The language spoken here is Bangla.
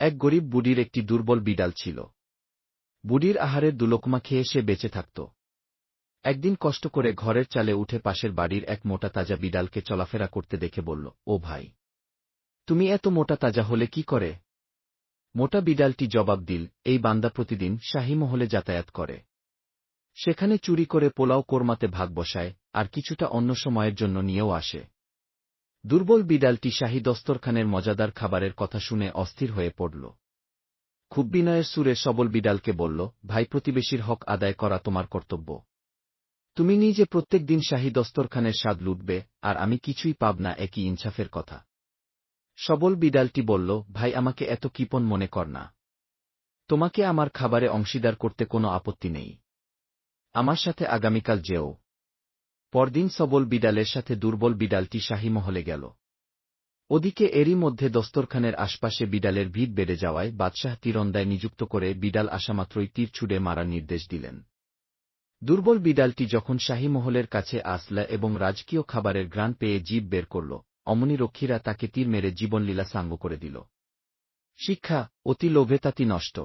এক গরিব বুড়ির একটি দুর্বল বিড়াল ছিল। বুড়ির আহারের দুলোকমা খেয়ে সে বেঁচে থাকত। একদিন কষ্ট করে ঘরের চালে উঠে পাশের বাড়ির এক মোটা তাজা বিড়ালকে চলাফেরা করতে দেখে বলল, ও ভাই, তুমি এত মোটা তাজা হলে কি করে? মোটা বিড়ালটি জবাব দিল, এই বান্দা প্রতিদিন শাহী মহলে যাতায়াত করে। সেখানে চুরি করে পোলাও কোরমাতে ভাগ বসায়, আর কিছুটা অন্য সময়ের জন্য নিয়েও আসে। দুর্বল বিড়ালটি শাহী দস্তরখানের মজাদার খাবারের কথা শুনে অস্থির হয়ে পড়ল। খুব বিনয়ের সুরে সবল বিড়ালকে বলল, ভাই প্রতিবেশীর হক আদায় করা তোমার কর্তব্য। তুমি নিজে প্রত্যেক দিন শাহী দস্তরখানের স্বাদ লুটবে, আর আমি কিছুই পাব না একই ইনসাফের কথা। সবল বিড়ালটি বলল, ভাই আমাকে এত কিপন মনে কর না। তোমাকে আমার খাবারে অংশীদার করতে কোনো আপত্তি নেই। আমার সাথে আগামীকাল যেও। পরদিন সবল বিড়ালের সাথে দুর্বল বিড়ালটি শাহী মহলে গেল। ওদিকে এরই মধ্যে দস্তরখানের আশপাশে বিড়ালের ভিড় বেড়ে যাওয়ায় বাদশাহ তীরন্দায় নিযুক্ত করে বিড়াল আসামাত্রই তীর ছুড়ে মারার নির্দেশ দিলেন। দুর্বল বিড়ালটি যখন শাহী মহলের কাছে আসলা এবং রাজকীয় খাবারের ঘ্রাণ পেয়ে জীব বের করল অমনি রক্ষীরা তাকে তীর মেরে জীবনলীলা সাঙ্গ করে দিল। শিক্ষা, অতি লোভে তাতি নষ্ট।